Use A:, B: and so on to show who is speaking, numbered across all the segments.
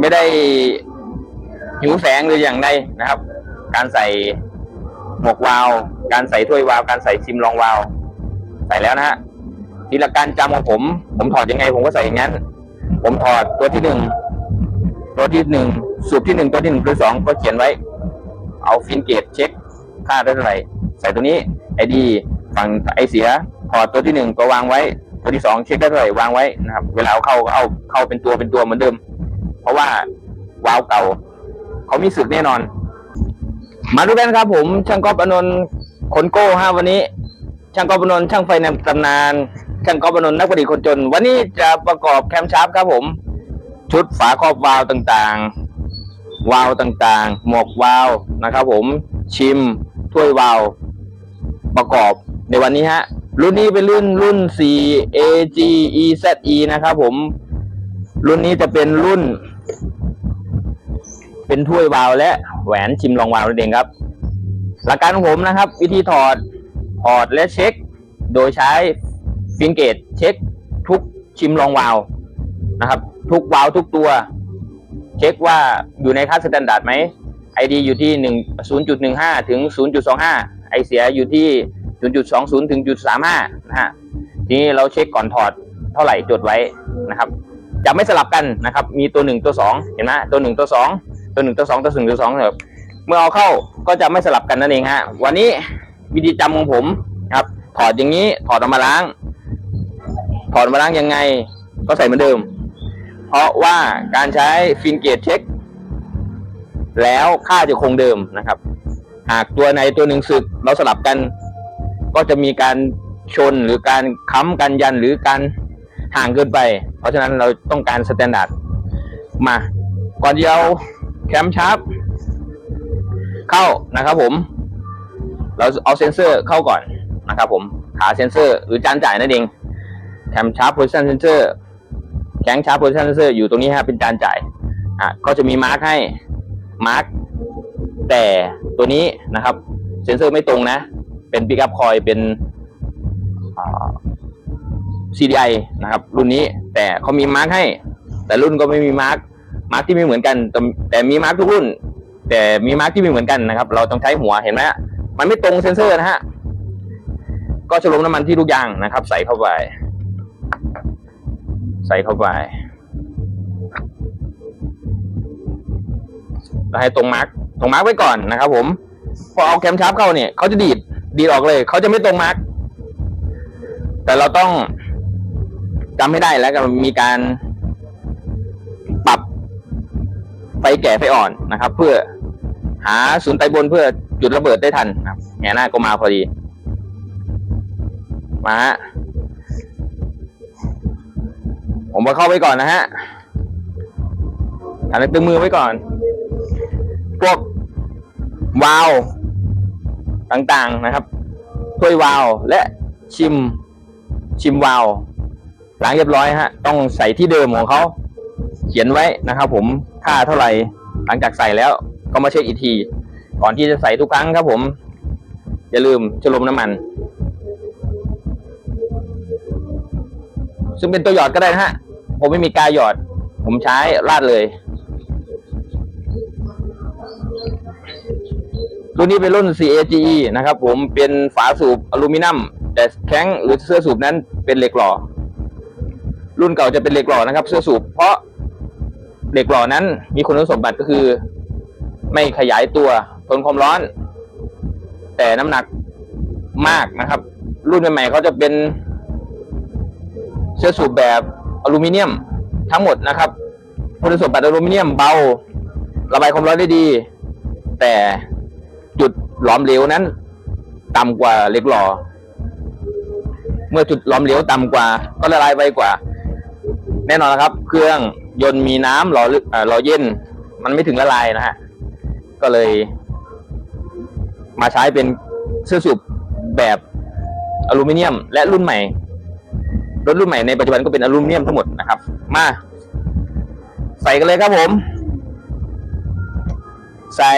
A: ไม่ได้หิวแสงหรืออย่างใดนะครับ การใส่หมวกวาว การใส่ถ้วยวาว การใส่ซิมรองวาว ใส่แล้วนะฮะทีละการจำของผม ผมถอดยังไง ผมก็ใส่อย่างนั้น ผมถอดตัวที่หนึ่งตัวที่หนึ่งสูบที่หนึ่งตัวที่หนึ่งตัวสองก็เขียนไว้ เอาฟินเกตเช็คค่าได้เท่าไหร่ใส่ตัวนี้ไอดีฝั่งไอเสียถอดตัวที่หนึ่งก็วางไว้ ตัวที่สองเช็คได้เท่าไหร่วางไว้นะครับ เวลาเอาเข้าก็เอาเข้าเป็นตัวเป็นตัวเหมือนเดิม เพราะว่าวาล์วเก่า เขามีสึกแน่นอน มาดูกันครับผมช่างกอบอนนท์ขนโก้ฮะวันนี้ ช่างกอบอนนท์ช่างไฟในตำนาน ช่างกอบอนนท์นักประดิษฐ์คนจน วันนี้จะประกอบแคมชาร์ปครับผม ชุดฝาครอบวาล์วต่างๆ วาล์วต่างๆ หมวกวาล์วนะครับผมชิมถ้วยวาล์วประกอบในวันนี้ฮะ รุ่นนี้เป็นรุ่นรุ่น 4 AG EZE นะครับผม รุ่นนี้จะเป็นรุ่น เป็นถ้วยวาล์วและแหวนชิมรองวาล์วนั่นเองครับ หลักการของผมนะครับ วิธีถอดถอดและเช็ค โดยใช้ฟิงเกตเช็คทุกชิมรองวาล์วนะครับ ทุกวาล์วทุกตัว เช็คว่าอยู่ในค่าสแตนดาร์ดไหมไอดีอยู่ที่หนึ่งศูนย์จุดหนึ่งห้าถึงศูนย์จุดสองห้าไอเสียอยู่ที่ศูนย์จุดสองศูนย์ถึงจุดสามห้านะฮะ ทีนี้เราเช็คก่อนถอดเท่าไหร่จดไว้นะครับ จะไม่สลับกันนะครับ มีตัวหนึ่งตัวสองเห็นไหมตัวหนึ่งตัวสองตัวหนึ่งตัวสองตัวหนึ่งตัวสองแบบเมื่อเอาเข้าก็จะไม่สลับกันนั่นเองฮะวันนี้วิธีจำของผมครับ ถอดอย่างนี้ถอดออกมาล้าง ถอดมาล้างยังไง ก็ใส่เหมือนเดิม เพราะว่าการใช้ฟินเกตเช็ค แล้วค่าจะคงเดิมนะครับ หากตัวในตัวหนึ่งสึกเราสลับกัน ก็จะมีการชนหรือการค้ำกันยันหรือการ ห่างเกินไป เพราะฉะนั้นเราต้องการสแตนดาร์ดมา ก่อนที่เอาแคมชาร์ปเข้านะครับผม เราเอาเซนเซอร์เข้าก่อนนะครับผมขาเซนเซอร์หรือจานจ่ายนั่นเองแคมชาร์ปโพซิชันเซนเซอร์แข้งชาร์ปโพซิชันเซนเซอร์อยู่ตรงนี้ฮะเป็นจานจ่ายอะก็จะมีมาร์กให้มาร์กแต่ตัวนี้นะครับเซนเซอร์ไม่ตรงนะ เป็นปิกอัพคอยเป็น CDI นะครับ รุ่นนี้แต่เขามีมาร์กให้ แต่รุ่นก็ไม่มีมาร์กมาร์กที่ไม่เหมือนกัน แต่แต่มีมาร์กทุกรุ่น แต่มีมาร์กที่ไม่เหมือนกันนะครับ เราต้องใช้หัวเห็นไหมฮะมันไม่ตรงเซนเซอร์นะฮะก็จะลงน้ำมันที่ลูกยางนะครับ ใส่เข้าไป ใส่เข้าไปแล้วให้ตรงมาร์กตรงมาร์กไว้ก่อนนะครับ ผม พอเอาแคมชาร์ปเข้าเนี่ยเขาจะดีดดีดออกเลยเขาจะไม่ตรงมาร์กแต่เราต้อง จำให้ได้แล้วก็มีการปรับไฟแก่ไฟอ่อนนะครับ เพื่อหาศูนย์ไตบนเพื่อจุดระเบิดได้ทันครับแง่หน้าก็มาพอดี มาฮะผมมาเข้าไว้ก่อนนะฮะอันนี้ตึงมือไว้ก่อน พวกวาวต่างๆนะครับถ้วยวาวและชิมชิมวาว ล้างเรียบร้อยฮะ ต้องใส่ที่เดิมของเขาเขียนไว้นะครับผมค่าเท่าไหร่หลังจากใส่แล้วก็มาเช็คอีกที ก่อนที่จะใส่ทุกครั้งครับผม อย่าลืมชะลมน้ำมัน ซึ่งเป็นตัวหยอดก็ได้นะฮะ ผมไม่มีกาหยอด ผมใช้ราดเลย รุ่นนี้เป็นรุ่น CAGE นะครับผมเป็นฝาสูบอลูมิเนียม แต่แข้งหรือเสื้อสูบนั้นเป็นเหล็กหล่อ รุ่นเก่าจะเป็นเหล็กหล่อนะครับ เสื้อสูบเพราะเหล็กหล่อนั้นมีคุณสมบัติก็คือ ไม่ขยายตัวทนความร้อน แต่น้ำหนักมากนะครับ รุ่นใหม่ๆเขาจะเป็นเสื้อสูบแบบอลูมิเนียมทั้งหมดนะครับ คุณสมบัติอลูมิเนียมเบา ระบายความร้อนได้ดี แต่จุดหลอมเหลวนั้น ต่ำกว่าเหล็กหล่อ เมื่อจุดหลอมเหลวต่ำกว่า ก็ละลายไวกว่า แน่นอนนะครับ เครื่องยนต์มีน้ำหล่อลึกเอ่อหล่อเย็น มันไม่ถึงละลายนะฮะ ก็เลย มาใช้เป็นเสื้อสูบแบบอลูมิเนียม และรุ่นใหม่รถรุ่นใหม่ในปัจจุบันก็เป็นอลูมิเนียมทั้งหมดนะครับ มา ใส่กันเลยครับผม ใส่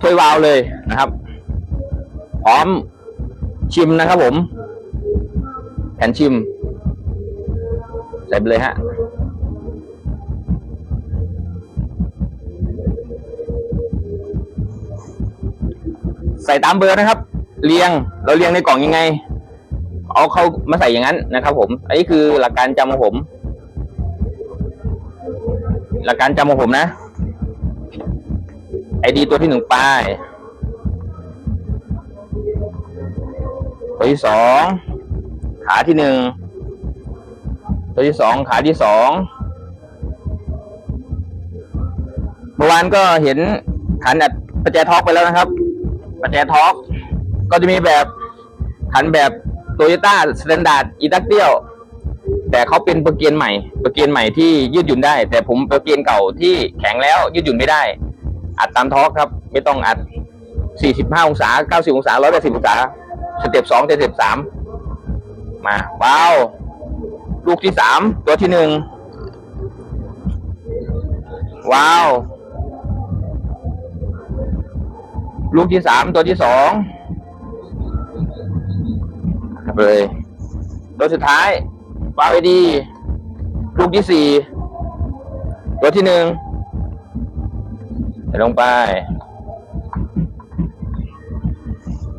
A: ถ้วยวาวเลยนะครับ พร้อมชิมนะครับผม แผ่นชิม ต็มเลยฮะใส่ตามเบอร์นะครับ เรียงเราเรียงในกล่องยังไง เอาเข้ามาใส่อย่างนั้นนะครับผมอันนี้คือหลักการจำของผม หลักการจำของผมนะไอดีตัวที่หนึ่งป้ายตัวที่สองขาที่หนึ่ง ตัวที่สองขาที่สองเมื่อวานก็เห็นขันอัดประแจท็อกไปแล้วนะครับ ประแจท็อกก็จะมีแบบขันแบบโตโยต้าสแตนดาร์ดอีตักเดียว แต่เขาเป็นปรเกียนใหม่ ปรเกียนใหม่ที่ยืดหยุ่นได้ แต่ผมปรเกียนเก่าที่แข็งแล้วยืดหยุ่นไม่ได้ อัดตามท็อกครับ ไม่ต้องอัด 45 องศา 90 องศา 180 องศา สเต็ป2สเต็ป3มาว้าว ลูกที่3ตัวที่1ว้าว ลูกที่3ตัวที่2ครับเลยตัวสุดท้ายวาไว้ดี ลูกที่สี่ตัวที่หนึ่งใส่ลงไป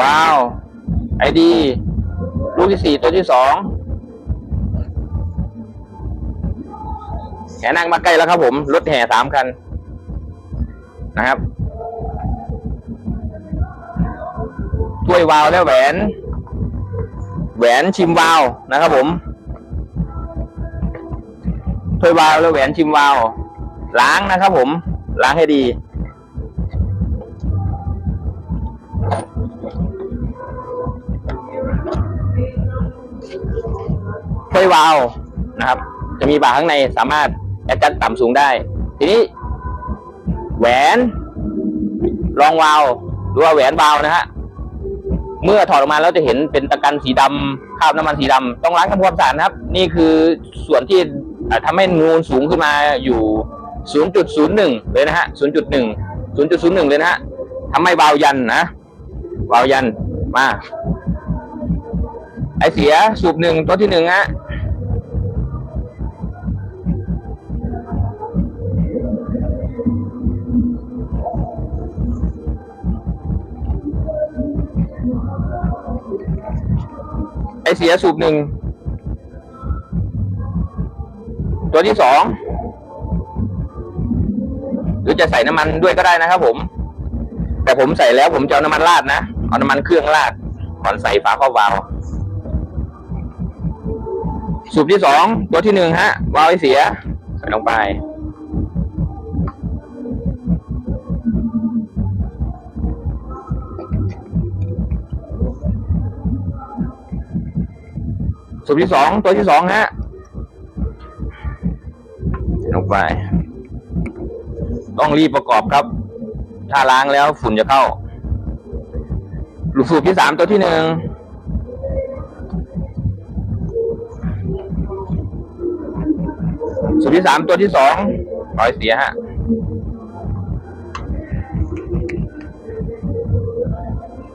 A: ว้าว ไอดี ลูกที่สี่ตัวที่สอง แห่นั่งมาใกล้แล้วครับผม รถแห่สามคัน นะครับถ้วยวาวและแหวน แหวนชิมวาวนะครับผมถ้วยวาวและแหวนชิมวาว ล้างนะครับผม ล้างให้ดีถ้วยวาวนะครับ จะมีบาข้างในสามารถ แอดจัดต่ำสูงได้ ทีนี้ แหวนรองวาวหรือว่าแหวนวาวนะฮะเมื่อถอดออกมาแล้วจะเห็นเป็นตะกันสีดำคราบน้ำมันสีดำต้องล้างทำความสะอาดนะครับ นี่คือส่วนที่เอ่อทำให้นูนสูงขึ้นมาอยู่ 0.01 เลยนะฮะ 0.1 0.01 เลยนะฮะทำให้วาวยันนะวาวยันมาไอเสียสูบหนึ่งตัวที่หนึ่งฮะ เสียสูบหนึ่ง ตัวที่สอง หรือจะใส่น้ำมันด้วยก็ได้นะครับผม แต่ผมใส่แล้วผมจะเอาน้ำมันราดนะ เอาน้ำมันเครื่องราดก่อนใส่ฝาครอบวาล์วสูบที่สอง ตัวที่หนึ่งฮะวาล์วเสีย ใส่ลงไป สูบที่สองตัวที่สองฮะลงไป ต้องรีบประกอบครับ ถ้าล้างแล้วฝุ่นจะเข้าลูกสูบที่สามตัวที่หนึ่งสูบที่สามตัวที่สองรอยเสียฮะ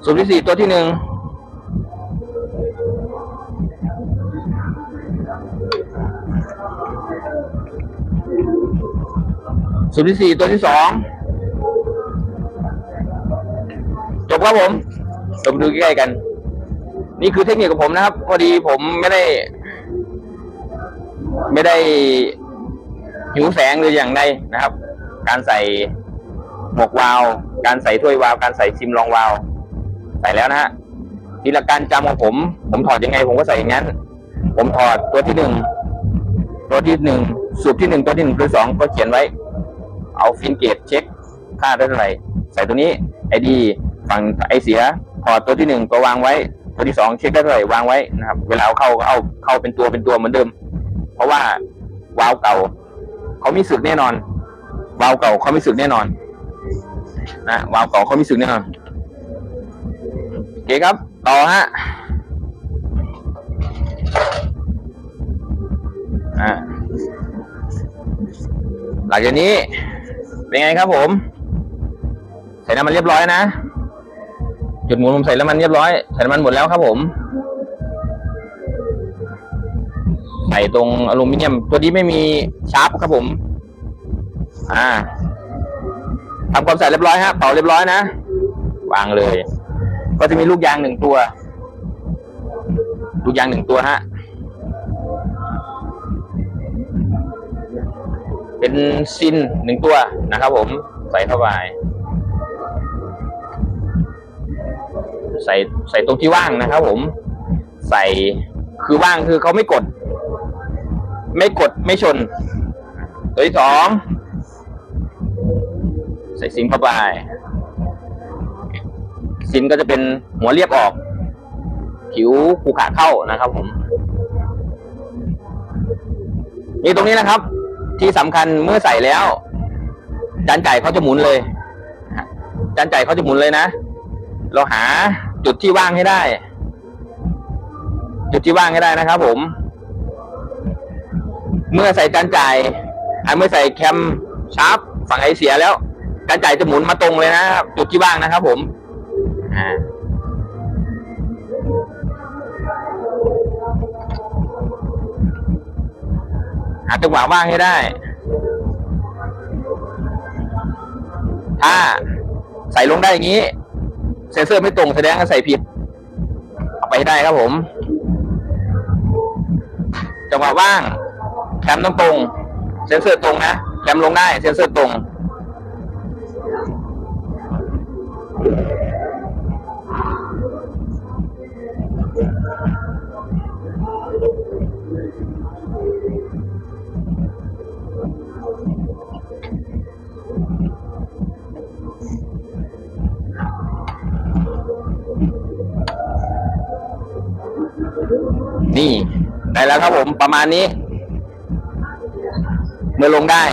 A: สูบที่สี่ตัวที่หนึ่ง สูตรที่สี่ตัวที่สองจบครับผมจบดูใกล้ๆกัน นี่คือเทคนิคของผมนะครับ พอดีผมไม่ได้ ไม่ได้หิวแสงหรืออย่างใดนะครับ การใส่หมวกวาว การใส่ถ้วยวาว การใส่ชิมรองวาว ใส่แล้วนะฮะทีละการจำของผม ผมถอดยังไง ผมก็ใส่อย่างนั้น ผมถอดตัวที่หนึ่งตัวที่หนึ่งสูบที่หนึ่งตัวที่หนึ่งตัวสองก็เขียนไว้ เอาฟินเกตเช็คค่าได้เท่าไหร่ใส่ตัวนี้ไอดีฝั่งไอเสียพอตัวที่หนึ่งก็วางไว้ ตัวที่สองเช็คได้เท่าไหร่วางไว้นะครับ เวลาเอาเข้าก็เอาเข้าเป็นตัวเป็นตัวเหมือนเดิม เพราะว่าวาล์วเก่าเขามีสึกแน่นอนวาล์วเก่าเขามีสึกแน่นอนนะวาล์วเก่าเขามีสึกแน่นอนโอเคครับ ต่อฮะอ่าหลังจากนี้ เป็นไงครับผม ใส่น้ำมันเรียบร้อยนะ จุดหมุนผมใส่น้ำมันเรียบร้อย ใส่น้ำมันหมดแล้วครับผม ใส่ตรงอลูมิเนียม ตัวนี้ไม่มีชาร์ปครับผม อ่าทำความใส่เรียบร้อยฮะเป่าเรียบร้อยนะ วางเลย ก็จะมีลูกยางหนึ่งตัว ลูกยางหนึ่งตัวฮะ เป็นซินหนึ่งตัวนะครับผมใส่เข้าไปใส่ใส่ตรงที่ว่างนะครับผมใส่คือว่างคือเขาไม่กด ไม่กดไม่ชน ตัวที่สองใส่ซิมเข้าไปซิมก็จะเป็นหัวเรียบออกผิวผูขาเข้านะครับผม นี่ตรงนี้นะครับ ที่สำคัญเมื่อใส่แล้ว จานไก่เขาจะหมุนเลยจานไก่เขาจะหมุนเลยนะเราหาจุดที่ว่างให้ได้ จุดที่ว่างให้ได้นะครับ ผม เมื่อใส่จานจ่ายอ่เมื่อใส่แคมชาร์ปฝั่งไอเสียแล้วจานจ่ายจะหมุนมาตรงเลยนะครับจุดที่ว่างนะครับ ผมอ่าาจังหวะว่างให้ได้ ถ้าใส่ลงได้อย่างนี้ เซนเซอร์ไม่ตรงแสดงว่าใส่ผิด เอาไปให้ได้ครับผม จังหวะว่าง แคมต้องตรง เซนเซอร์ตรงนะ แคมลงได้ เซนเซอร์ตรง นี่ได้แล้วครับผมประมาณนี้ เมื่อลงได้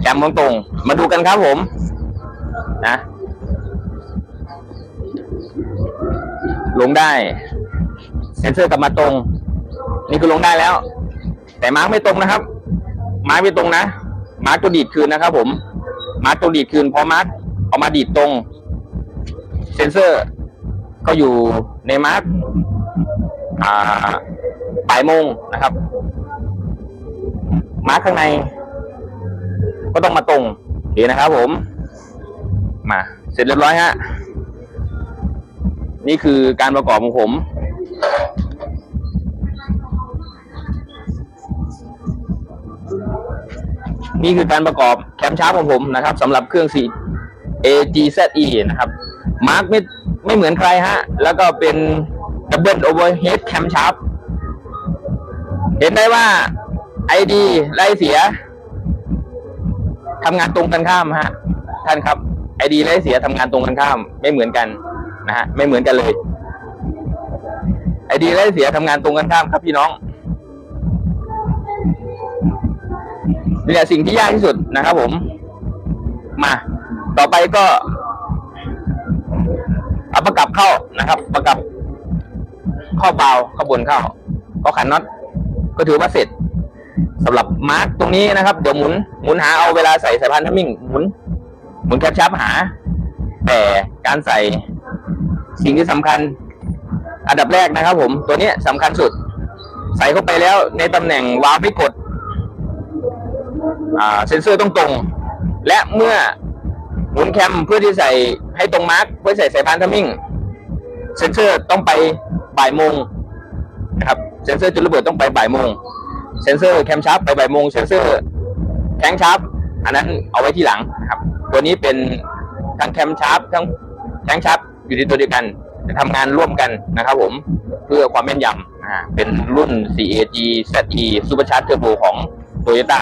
A: แคมตรงๆมาดูกันครับผม นะลงได้เซนเซอร์กลับมาตรง นี่คือลงได้แล้ว แต่มาร์กไม่ตรงนะครับ มาร์กไม่ตรงนะมาร์กตัวดีดคืนนะครับ ผม มาร์กตัวดีดคืนพอมาร์กเอามาดีดตรง เซนเซอร์ก็อยู่ในมาร์กอ่า บ่ายโมงนะครับ มาร์คข้างใน ก็ต้องมาตรงดีนะครับ ผม มาเสร็จเรียบร้อยฮะนี่คือการประกอบของผม นี่คือการประกอบแคมชาร์ปของผมนะครับสำหรับเครื่อง4 AGZE นะครับ มาร์กไม่ไม่เหมือนใครฮะ แล้วก็เป็นดับเบิลโอเวอร์เฮดแคมชาร์ป เห็นได้ว่าไอดีไล่เสียทำงานตรงกันข้ามฮะ ท่านครับไอดีไล่เสียทำงานตรงกันข้าม ไม่เหมือนกันนะฮะไม่เหมือนกันเลยไอดีไล่เสียทำงานตรงกันข้ามครับพี่น้องนี่แหละสิ่งที่ยากที่สุดนะครับผม มา ต่อไปก็เอาประกับเข้านะครับ ประกับข้อเปล่าข้อบนเข้าก็ขันน็อต ก็ถือว่าเสร็จสำหรับมาร์กตรงนี้นะครับ เดี๋ยวหมุนหมุนหาเอาเวลาใส่สายพันธุ์ทัมมิ่งหมุนหมุนแคปชับหา แต่การใส่สิ่งที่สำคัญ อันดับแรกนะครับ ผม ตัวนี้ยสำคัญสุด ใส่เข้าไปแล้วในตำแหน่งวาล์วไม่กดเซนเซอร์ต้องตรง และเมื่อหมุนแคมเพื่อที่ใส่ให้ตรงมาร์กเพื่อใส่สายพานธุ์ทัมมิ่งเซนเซอร์ต้องไปบ่ายโมงนะครับ เซนเซอร์จุดระเบิดต้องไปบ่ายโมงเซนเซอร์แคมชาร์ปไปบ่ายโมงเซนเซอร์แทงชาร์ปอันนั้นเอาไว้ที่หลังครับ ตัวนี้เป็นทั้งแคมชาร์ปทั้งแทงชาร์ปอยู่ในตัวเดียวกันจะทำงานร่วมกันนะครับผมเพื่อความแม่นยำอ่าเป็นรุ่น 4AG ZE Super Charge Turbo ของ Toyota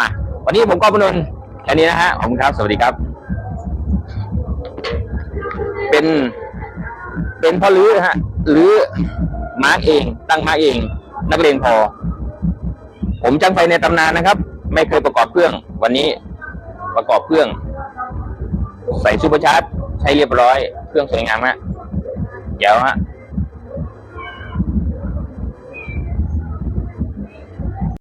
A: มา วันนี้ผมก็พนนท์แค่นี้นะฮะขอบคุณครับ สวัสดีครับ เป็น เป็นพ่อลื้อฮะรือ มาร์กเอง ตั้งมาร์กเอง นักเรียนพอ ผมจังไฟในตำนานนะครับ ไม่เคยประกอบเครื่อง วันนี้ประกอบเครื่อง ใส่ซูเปอร์ชาร์จใช้เรียบร้อย เครื่องสวยงามฮะเดี๋ยวฮะ